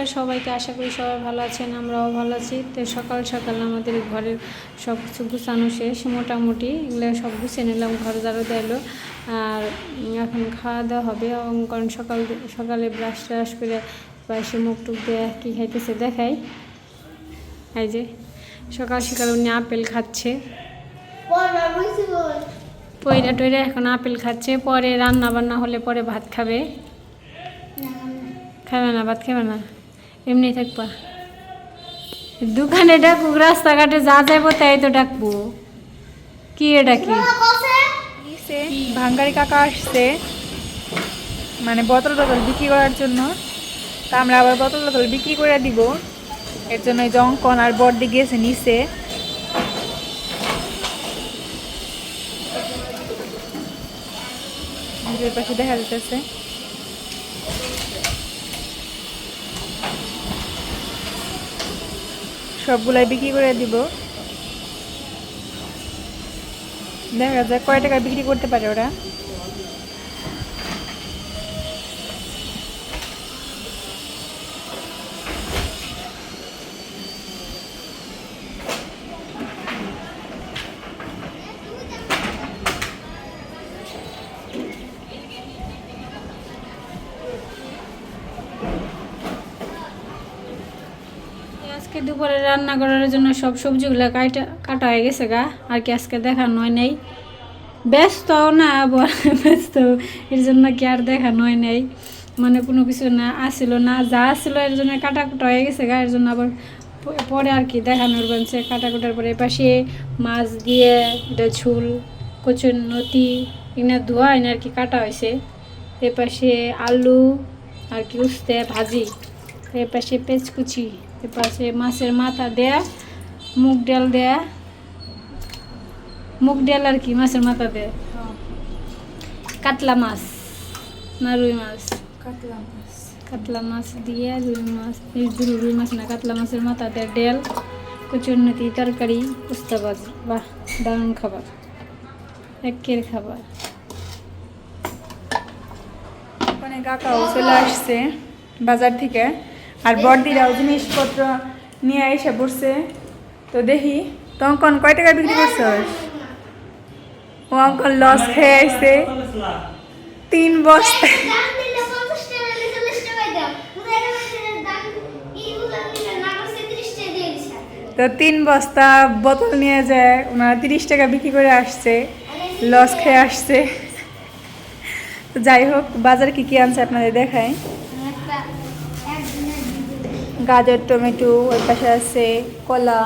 নমস্কার সবাইকে আশা করি সবাই ভালো আছেন আমরাও ভালো আছি। তো সকাল সকাল আমাদের ঘরের সব কিছু গুছানো শেষ মোটামুটি এগুলো সব গুছিয়ে নিলাম ঘর ঝাড়ু দিলো আর এখন খাওয়া দাওয়া হবে এবং কারণ সকাল সকালে ব্রাশ ট্রাশ করে পাশে মুখ টুক দিয়ে কী খাইতেছে দেখাই। এই যে সকাল সকাল উনি আপেল খাচ্ছে। পয়রা টয়রা এখন আপেল খাচ্ছে পরে রান্না বান্না হলে পরে ভাত খাবে। খাবে না ভাত খাবে না? এমনি থাকবা। দোকানে ডাকুক রাস্তাঘাটে যা যাইবো তাই তো ডাকবো। কি এটা কি? ভাঙ্গারি কাকা আসছে। মানে বোতল টোতল বিক্রি করার জন্য। তা আমরা আবার বোতল টোতল বিক্রি করে দিব। এর জন্য যে আর বর্দি গেছে নিচে। নিজের পাশে দেখা যেতেছে সবগুলাই বিক্রি করে দিব। দেখা যায় কয় টাকা বিক্রি করতে পারে ওরা। দুপুরে রান্না করার জন্য সব সবজিগুলো কাটা কাটা হয়ে গেছে গা। আর কি আজকে দেখানো হয় নাই। ব্যস্ত না ব্যস্ত। এর জন্য কি আর দেখানো হয় নাই। মানে কোনো কিছু না, আসিল না। যা আসছিল এর জন্য কাটা কুটা হয়ে গেছে গা। এর জন্য আবার পরে আর কি দেখানোর বলছে। কাটা কুটার পরে এপাশে মাছ দিয়ে, এটা ঝুল, কচুর নতি এনে ধোয়া এনে আর কি, কাটা হয়েছে। এপাশে আলু, আর কি উস্তে ভাজি। এপাশে পেঁচকুচি। এপাশে মাছের মাথা দেয়া মুগ ডাল দেয়া। মুগ ডাল আর কি মাছের মাথা দেয়া। কাতলা মাছ না রুই মাছ? কাতলা মাছ। কাতলা মাছ দিয়ে রুই মাছ এই রুই মাছ না কাতলা মাছের মাথা দিয়ে ডাল কচুরনতি তরকারি উস্তা ভাজি বাহ দারুণ খাবার। একের খাবার। ওখানে কাকাও চলে আসছে বাজার থেকে। আর বর্দিরাও জিনিসপত্র নিয়ে এসে পড়ছে। তো দেখি তো অঙ্কন কয় টাকা বিক্রি করছে ও অঙ্কন লস খেয়ে আসছে তিন বস্তা। তো তিন বস্তা বোতল নিয়ে যায় ওনারা তিরিশ টাকা বিক্রি করে আসছে লস খেয়ে আসছে। তো যাই হোক বাজার কি কি আনছে আপনাদের দেখায় গাজর, টমেটো, ওই পাশে আছে কলা।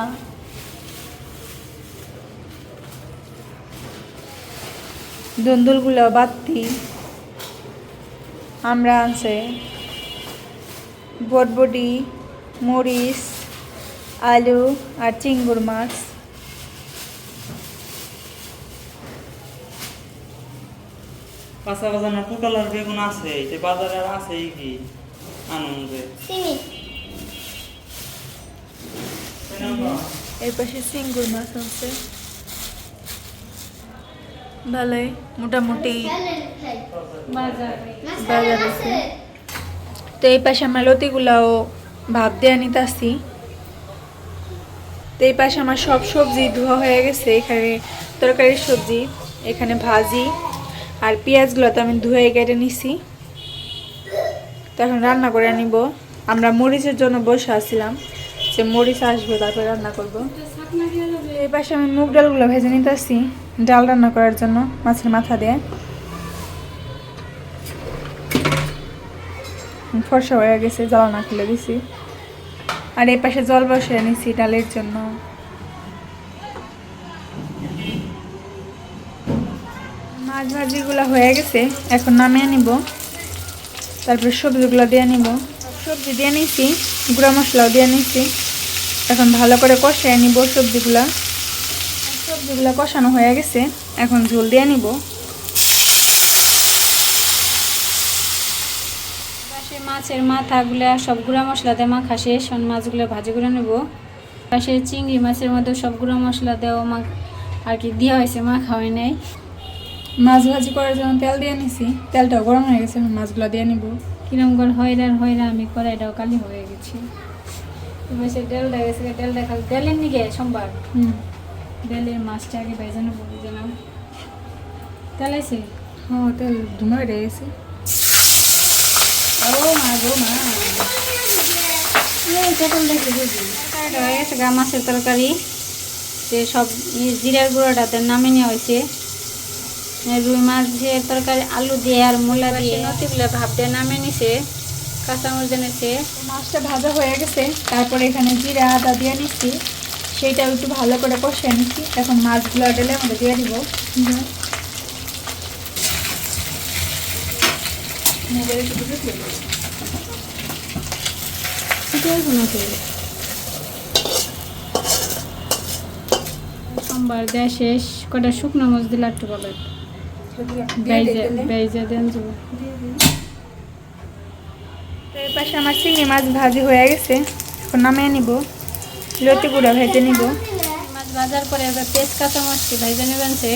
দন্দুলগুলো বাত্তি আমরা আছে বটবটি, মরিচ, আলু আর চিংড়ি মাছ। কাঁচা বাজার পটল আর বেগুন আছে বাজারে আছে কি আনন্দে। এর পাশে চিংড়ি মাছ আছে। ভালোই, মোটামুটি তো এই পাশে আমার লতিগুলাও ভাব দেওয়া নিতেছি। তো এই পাশে আমার সব সবজি ধোয়া হয়ে গেছে। এখানে তরকারির সবজি, এখানে ভাজি আর পেঁয়াজগুলো তো আমি ধুয়ে কেটে নিছি। তো এখন রান্না করে নিব আমরা মরিচের জন্য বসে আছিলাম। মরিচ আসবে, তারপরে রান্না করব। এই পাশে আমি মুগ ডালগুলো ভেজে নিতেছি, ডাল রান্না করার জন্য, মাছের মাথা দিয়ে। ফর্সা হয়ে গেছে জ্বালানা খুলে দিছি। আর এই পাশে জল বসিয়ে নিছি ডালের জন্য। মাছ ভাজিগুলো হয়ে গেছে, এখন নামিয়ে নিব। তারপরে সবজিগুলো দিয়ে নিব। সবজি দিয়ে নিছি গুঁড়া মশলাও দিয়ে নিছি। এখন ভালো করে কষিয়ে নিব সবজিগুলা। সবজিগুলো কষানো হয়ে গেছে এখন ঝোল দিয়ে নিব। পাশে মাছের মাথাগুলো সব গুঁড়া মশলা দিয়ে মাখা শেষ মাছগুলো ভাজি করে নেব। পাশে চিংড়ি মাছের মধ্যে সব গুঁড়া মশলা দেওয়া মা আর কি দেওয়া হয়েছে মাখা হয় নাই। মাছ ভাজি করার জন্য তেল দিয়ে নিছি তেলটাও গরম হয়ে গেছে মাছগুলো দিয়ে নিব। কিরম করে হয়রার হয়রা আমি কড়াইটাও কালি হয়ে গেছি। এবার সে ডেলটা গেছে ডেলটা খালি ডেলের নিকে সোমবার। হুম। ডেলের মাছটা আগে বেজানো পড়ে দিলাম। তেলাইছে হ্যাঁ তেল ধুনো হয়ে গেছে। ও মা গো মা। মাছের তরকারি। যে সব জিরার গুঁড়োটাতে নামে নেওয়া হয়েছে। এই মাছ মাছের তরকারি আলু দিয়ে আর মূলা দিয়ে। নতিগুলো ভাব দিয়ে নামে নিছে কাঁচামরিচ এনেছে মাছটা ভাজা হয়ে গেছে তারপরে এখানে জিরা আদা দিয়ে নিচ্ছি সেইটাও একটু ভালো করে কষিয়ে নিচ্ছি এখন মাছগুলো ঢেলে আমরা দিয়ে দিব। দিয়ে সোমবার দেয় শেষ কটা শুকনো মাছ দিলে একটু বলে পাশে আমার চিংড়ি মাছ ভাজি হয়ে গেছে। এখন নামিয়ে নিব। লতি গুঁড়া ভেজে নিব। মাছ ভাজার পরে এবার পেঁয়াজ কাঁচা মাছটি ভেজে নেবেন সে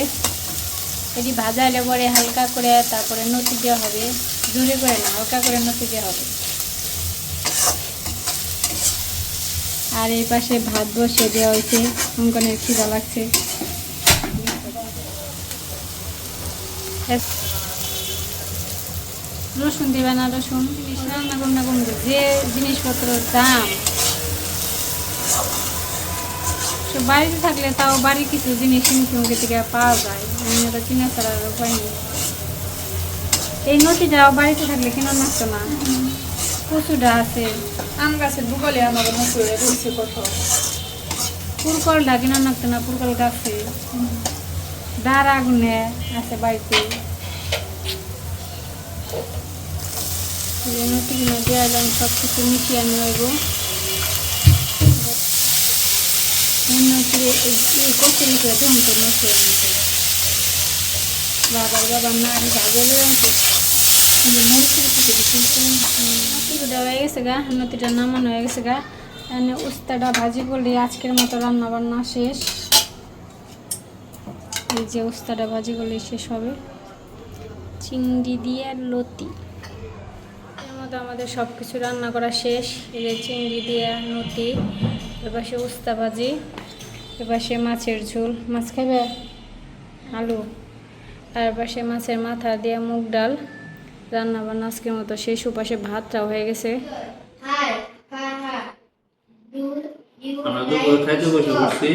এটি ভাজা হলে পরে হালকা করে তারপরে নতি দেওয়া হবে। জোরে করে না হালকা করে নতি দেওয়া হবে। আর এই পাশে ভাত বসিয়ে দেওয়া হয়েছে। অঙ্কনের খিদা লাগছে। রসুন দিবে না, রসুন রান্না করনা কমবে যে জিনিসপত্রের দাম। সব বাড়িতে থাকলে তাও বাড়ির কিছু জিনিস মুখে থেকে পাওয়া যায়, আমি ওটা কিনে ছাড়ার উপায় নেই। এই নদীটাও বাড়িতে থাকলে কেন নষ্ট না? কচুটা আছে, আম গাছের ভূগোলে আমার মুখে রয়েছে কত পুরকলটা কেন নাকতো না? পুরকল গাছে দাঁড় আগুনে আছে বাড়িতে। নদী কিনে দেওয়া সব কিছু মিশিয়ে আনি হইব কচুরি করে ধন করে মিশিয়ে আনতে বাবার বাবার না আমি ভাগে আনতে হয়ে গেছে হয়ে গেছে উস্তাটা ভাজি করলে আজকের মতো রান্না বান্না শেষ। এই যে উস্তাটা ভাজি করলে শেষ হবে। চিংড়ি দিয়ে লতি। মধ্যে আমাদের সব কিছু রান্না করা শেষ। এই যে চিংড়ি দিয়ে নতি এবার সে উস্তা ভাজি এবার মাছের ঝোল। মাছ খাবে আলু। আর পাশে মাছের মাথা দিয়ে মুগ ডাল। রান্না বান্না আজকের মতো শেষ। উপাশে ভাতটাও হয়ে গেছে। আমরা দুপুর খাইতে বসে পড়ছি।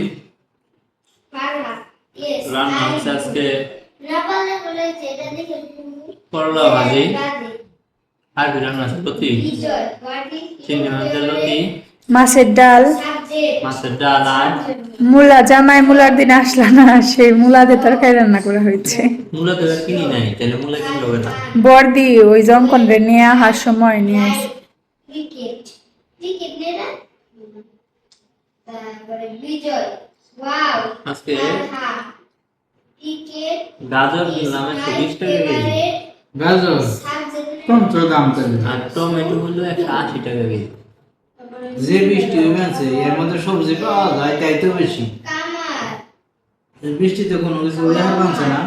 রান্না হচ্ছে আজকে করলা ভাজি। আর রান্না আছে লতি is মাছের লতি মাছের ডাল? মাছের ডাল আর মূলা জামাই মূলার দিন আসলা না সেই মূলা দিয়ে তরকারি রান্না করা হয়েছে মূলা তো কিনি নাই তাহলে মূলা কেন বর্দি ওই জঙ্কন রে নিয়ে আসার সময় নিয়ে আসে। Cricket. Cricket নে না? তারপরে বিজয় ওয়াও আজকে ক্রিকেট গাজর একশো বিশ টাকা কেজি গাজর। কম তো দাম তাহলে? আর টমেটো হলো একশো আশি টাকা কেজি। যে বৃষ্টি হয়েছে এর মধ্যে সবজি পাওয়া যায় তাই তো বেশি। বৃষ্টিতে কোনো কিছু দেখা পাচ্ছে না।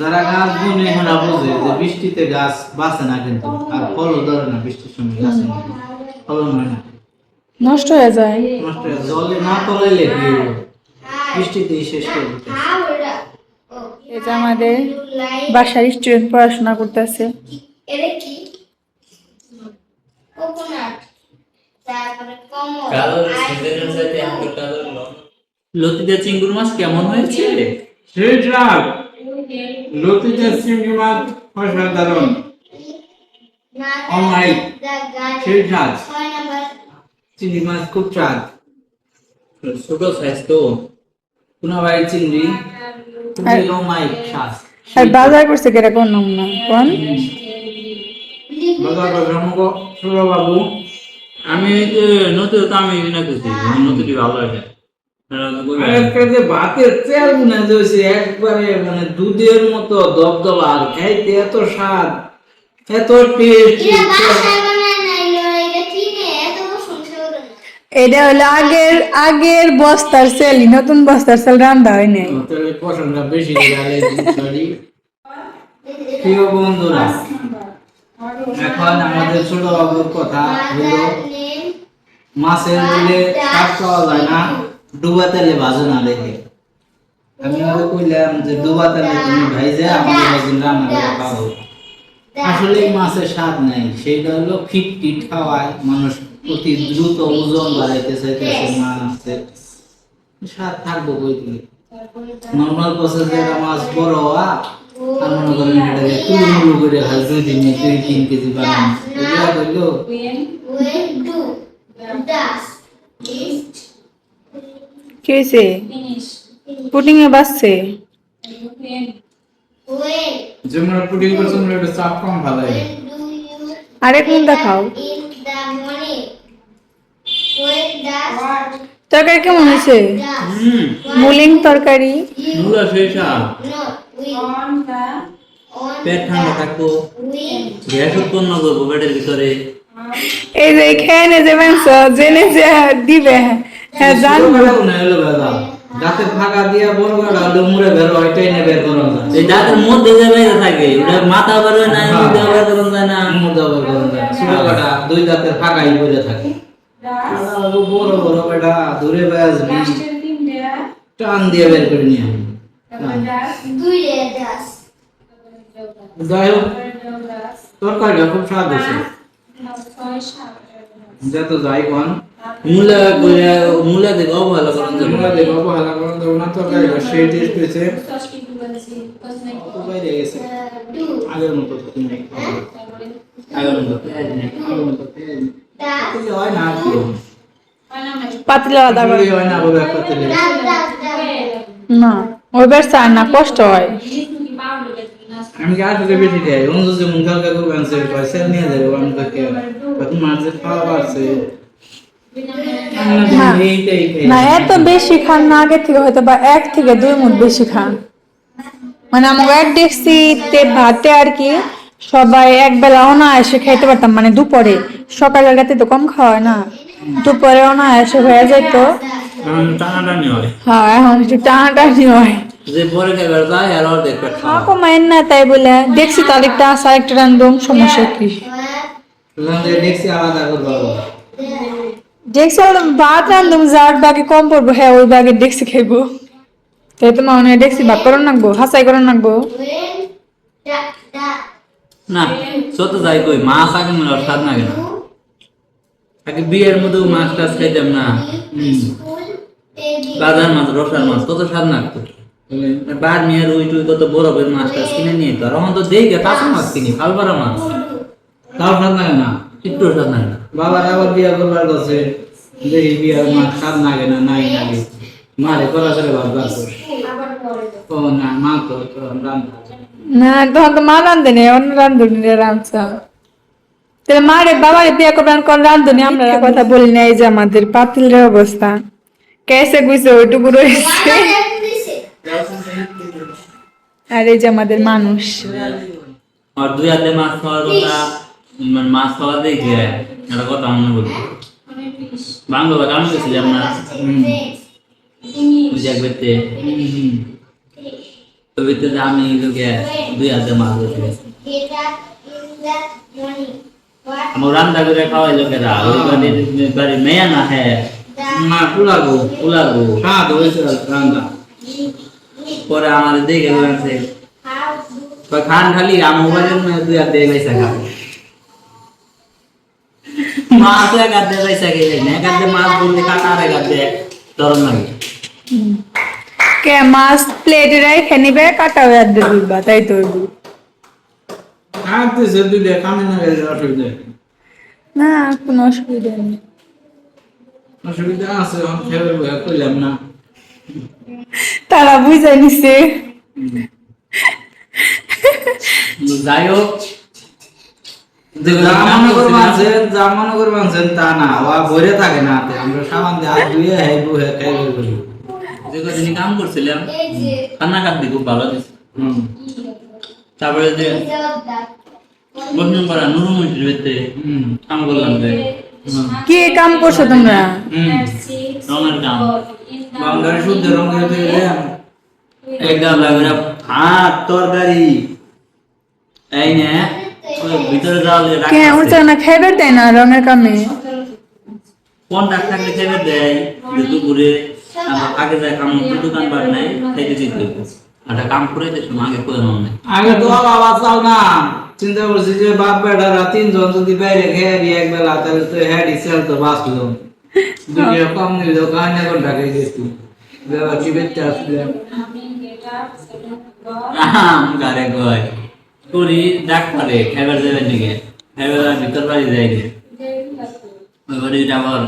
যারা গাছ বুনে ওরা বোঝে যে বৃষ্টিতে গাছ বাঁচে না কিন্তু আর ফলও ধরে না বৃষ্টির সময় গাছে ফলন হয় না। নষ্ট হয়ে যায়। নষ্ট হয়ে জলে না তলাইলে বৃষ্টিতেই শেষ করে দিতে এই আমাদের বাসার স্টুডেন্ট পড়াশোনা করতেছে। এটা লতিতে চিংড়ি মাছ কেমন হয়েছে? লতিতে চিংড়ি মাছ অসাধারণ Alright. সেই ট্রাক চিংড়ি মাছ খুব ট্রাক ছোট সাইজ তো। কোনা ভাই চিংড়ি আর বাজার করছে নাম না? কোন? বাজার ব্রহ্মক সুরবাবু আমি যে নতুন তো আমি কিনা খুঁজছি নতুনটি ভালো ভাতের তেল একবারে মানে দুধের মতো দবদবা আর খাইতে এত স্বাদ এত টেস্ট এটা হলো আগের আগের বস্তার সেল নতুন বস্তার সেল রান্না হয় নাই। প্রিয় বন্ধুরা, এখন আমাদের ছোট বাবুর কথা হলো, মাছের বলে শাক পাওয়া যায় না, ডুবা তেলে ভাজে না দেখে। আমি ওকে কইলাম যে ডুবা তেলে তুমি ভাইজে, আমাদের একদিন রান্না করে খাব। আসলে মাছের স্বাদ নাই, সেইটা হলো ফিট খাওয়ায় মানুষ। অতি দ্রুত ওজন বাড়াইতে চাইতেছে মাছের স্বাদ থাকব কই থেকে? নর্মাল প্রসেসে মাছ বড় হওয়া আর মনে করেন এটাকে তুলমুলু করে হয় দুই দিনে দুই তিন কেজি বানানো। এগুলা করল When do does is কি হয়েছে পুটিং এ বাসছে when যেমন পুডিং করছেন একটু চাপ কম ভালো when do আরেক দেখাও তরকারি কেমন হয়েছে? মুলিং তরকারি? মূলা সেই শাক not will on পেট ঠান্ডা থাকব। গ্যাস উৎপন্ন করব পেটের ভিতরে। এই যে খেয়ে যে মাংস জেনে যে দিবে। হ্যাঁ জানব দাঁতের ফাঁকা দিয়া বড় বড় আলু মুড়ে বের হয় টেনে বের করা যায়। এই দাঁতের মধ্যে যে বেঁধে থাকে ওটা মাথা বের হয় না মুখ বের করা যায় না। মুড়ে বের করা যায় ছোট দুই দাঁতের ফাঁকাই বলে থাকে। বড় বড় বেটা দূরে বেজবি টান দিয়ে বের করে নিয়ে যাই হোক তরকারিটা খুব স্বাদ হয়েছে। যত যাই কোন। মূলা করে মূলা করেন যাবে দেখো ভালো করে দেবো না তরকারিটা সেই টেস্ট হয়েছে। বাইরে গেছে। আগের মতো তো নেই আগের মতো আগের মতো হয় না? পাতলা। করে হয় ওই বেশ চায় না কষ্ট হয়। আমি কি আসলে বেশি দেয়? অন্য যেমন কালকে করবেন সে পয়সা নিয়ে যাবে আমি তাকে তখন মাঝে খাওয়া পারছে না এত বেশি খান না আগে থেকে হয়তো বা এক থেকে দুই মুঠ বেশি খান। মানে আমাকে এক ডেক্সিতে ভাতে আর কি সবাই এক বেলা অনায়াসে খাইতে পারতাম মানে দুপুরে। সকালের রাতে তো কম খাওয়া হয় না। দুপুরে অনায়াসে হয়ে যেত। টানাটানি হয়। এখন একটু টানাটানি হয়। যায় না। তাই বলে দেখছি তার একটা আসা একটা রান্ধুম সমস্যা কি? দেখছি আলাদা করব দেখছি ভাত রান্ধুম যার বাকি কম পড়ব হ্যাঁ ওই বাগে দেখছি খাইবো। তাই তো মনে হয় দেখছি ভাত করন নাকবো হাসাই করন নাকবো da না সত যাই কই মাছ আগে মনে হয় স্বাদ না আগে বিয়ের মধ্যেও মাছ টাছ খাইতাম না। বাজার মাছ রসার মাছ কত স্বাদ লাগতো বার মেয়ের ওই টুই কত বরফের মাছ টাছ কিনে নিয়ে তো আর এখন তো দেখে কাঁচা মাছ কিনি ফালবারা মাছ। তাও স্বাদ লাগে না একটু স্বাদ না। বাবার আবার বিয়া করবার কাছে দেখি বিয়ার মা স্বাদ লাগে না নাই লাগে। মারে করা। করে ভাববার ও না মা তো তো রান্না। না তখন তো মা অন্য রাঁধছা। তাহলে বিয়ে করবেন কোন রান্ধুনি আমরা কথা বলি না এই যে আমাদের পাতিলের অবস্থা। কেসে ওইটুকু রয়েছে। আর এই যে আমাদের মানুষ। আর দুই হাতে মাছ খাওয়ার কথা মানে মাছ খাওয়া দেখে একটা কথা মনে বলি গেছিলাম না। এক বেতে ওই বেতে যে আমি লোকে দুই হাতে মাছ ধরতে get up in the morning what আমার রান্না করে খাওয়াই লোকেরা ওই বাড়ির বাড়ির মেয়া না হ্যাঁ the মা পুলাগো উলাগো স্বাদ হয়েছে রান্না পরে আমাদের দেখে বলছে how do খান খালি আমার বাড়ির মেয়ে দুই হাতে পয়সা খাবে মাছ এক হাতে পয়সা খেয়ে না এক হাতে মাছ বললে কাটা আর এক হাতে তরম লাগে কে মাছ প্লেটে রেখে নিবে কাটা হয়ে দিবা তাই তো না অসুবিধা না কোনো অসুবিধা নেই। অসুবিধা আছে করলাম না। তারা বুঝে নিছে। যাই হোক। মনে করবানছেন যা তা না ওয়া ভরে থাকে না। আমরা সাবান দিয়ে হাত ধুয়ে হেবু হে খাইবে বলি যে কদিন কাম করছিলাম কাটতে খুব ভালো তারপরে যে করা ভিতরে কাম করলাম যে কি কাম করছ তোমরা? রঙের কাম। বাউন্ডারি শুদ্ধ রঙ দিয়ে দিলাম একদম লাগে ভাত তরকারি। এই নে ভিতরে যাওয়া লাগে কে ওর ডাক্তার না খাইবে দেয় না রঙের কামে? কোন ডাক্তার থাকলে খেয়ে দেয় দুপুরে। আগে কাম দোকান বার নাই খাইতে কাম করে আগে করে নাও নাই আগে তো বাবা না। চিন্তা করছি যে বাপ বেটারা তিনজন যদি বাইরে খেয়ে দিয়ে এক বেলা তাহলে তো হেডি সেল তো বাঁচলো। দুনিয়া কম নিল কাহিনী এখন গেছি। বাবা কি বেচতে আসলে গারে কয়? করি ডাক্তারে খাইবার যাবেন নাকি খাইবার ভিতর বাড়ি যাই ওই বাড়িটা আবার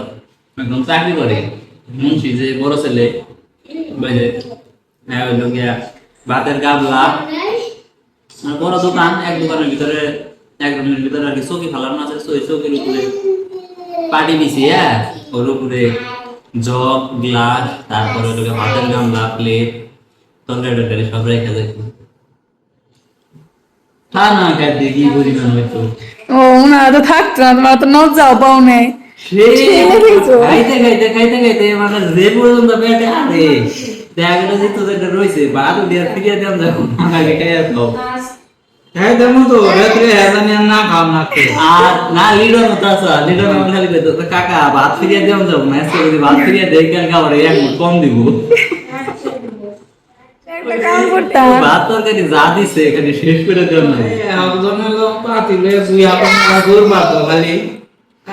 একদম চাকরি করে। মুন্সি যে বড় ছেলে হ্যাঁ ভাতের গাবলা বড় দোকান, এক দোকানের ভিতরে, এক রুমের ভিতরে আর কি চৌকি ফেলানো আছে চৌকির উপরে পাটি দিছি হ্যাঁ? ওর উপরে জগ, গ্লাস, তারপরে ওটাকে ভাতের গামলা, প্লেট সব রেখে দেখি তা না খাইতে কি পরিমাণ হইতো? ও ওনারা তো থাকতো না, তোমার তো নজাও পাও নাই। খাইতে খাইতে খাইতে খাইতে মানে যে পর্যন্ত পেটে আরে দেখা গেল যে তোদের রয়েছে বাদ দিয়ে ফিরিয়ে দিলাম যখন আগে খাইয়া তো হ্যাঁ তেমন তো রাত্রে না খাওয়া না আর না লিডর মতো আছে খালি কইতো কাকা ভাত ফিরিয়ে দিলাম যাব না আজকে যদি ভাত ফিরিয়ে দেই কাল খাবার এক কম দিব। ভাত তরকারি যা দিছে এখানে শেষ করে দিলাম না। পাতিলে দুই আপন করবা তো খালি।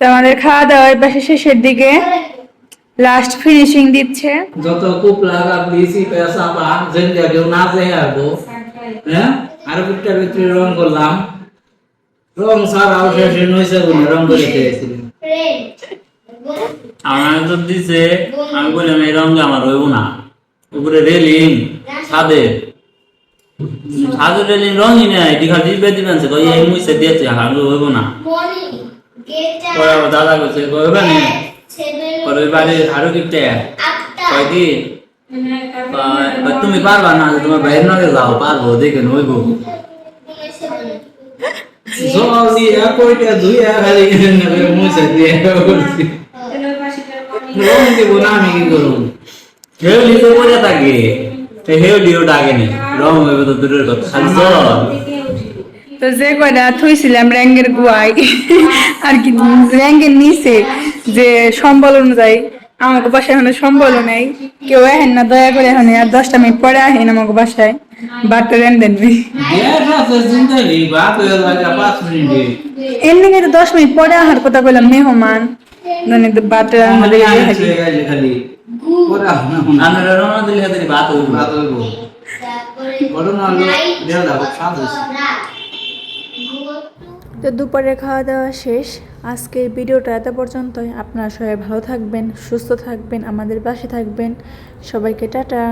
তো আমাদের খাওয়া দাওয়া পাশে শেষের দিকে লাস্ট ফিনিশিং দিচ্ছে। যত কূপ লাগা দিয়েছি পেশা বা জেন্দিয়া কেউ না যেয়ে আসব হ্যাঁ? আর পিঠটার ভিতরে রং করলাম। রং সারাও শেষে নইছে গুনে রং করে ফ্রেন্ড আমার তো দিছে, আমি বললাম, এই রঙে আমার হইব না। উপরে রেলিং, ছাদে। ছাদের রেলিং রঙই নাই দীঘা দিবে দিবেন সে কই এই মুইছে দিয়েছে আমি হইব না। গেটটা পরে আবার দাদা কইছে কইবে না? পরে বাড়ি আরও কিপটে? আটটা। কয় কি কয়, তুমি পারবা না তোমার বাইরে নগে যাও পারব দেখে নইব। জল দিয়ে কইটা ধুইয়া খালি মুছে দিয়ে করছি রং দিব না আমি কি করব হেউ লিখে পড়ে থাকে। তো হেউ ডিও ডাকেনি রং হইবে তো দূরের কথা খালি জল তো যে কয়টা থুইছিলাম র্যাঙ্গের গুয়াই আর কি র্যাঙ্গের নিচে যে সম্বল অনুযায়ী আমাকে বাসায় এখানে সম্বল নেই কেউ আহেন না দয়া করে এখানে আর দশটা মিনিট পরে আহেন আমাকে বাসায় বারটা রেন দেন গ্যাস আছে চিন্তা নেই ভাত হয়ে লাগে পাঁচ মিনিটে এমনি কিন্তু দশ মিনিট পরে আহার কথা বললাম মেহমান মানে বারটা আমাদের রান্না আইছে গাইলে খালি পরে আমরা রওনা দিলে হাতে ভাত হইব। ভাত হইব। ঘটনা হলো দেড় লাখ সাত তো দুপুরে খাওয়া দাওয়া শেষ। আজকের ভিডিওটা এত পর্যন্তই। আপনারা সবাই ভালো থাকবেন সুস্থ থাকবেন আমাদের পাশে থাকবেন। সবাইকে টাটা।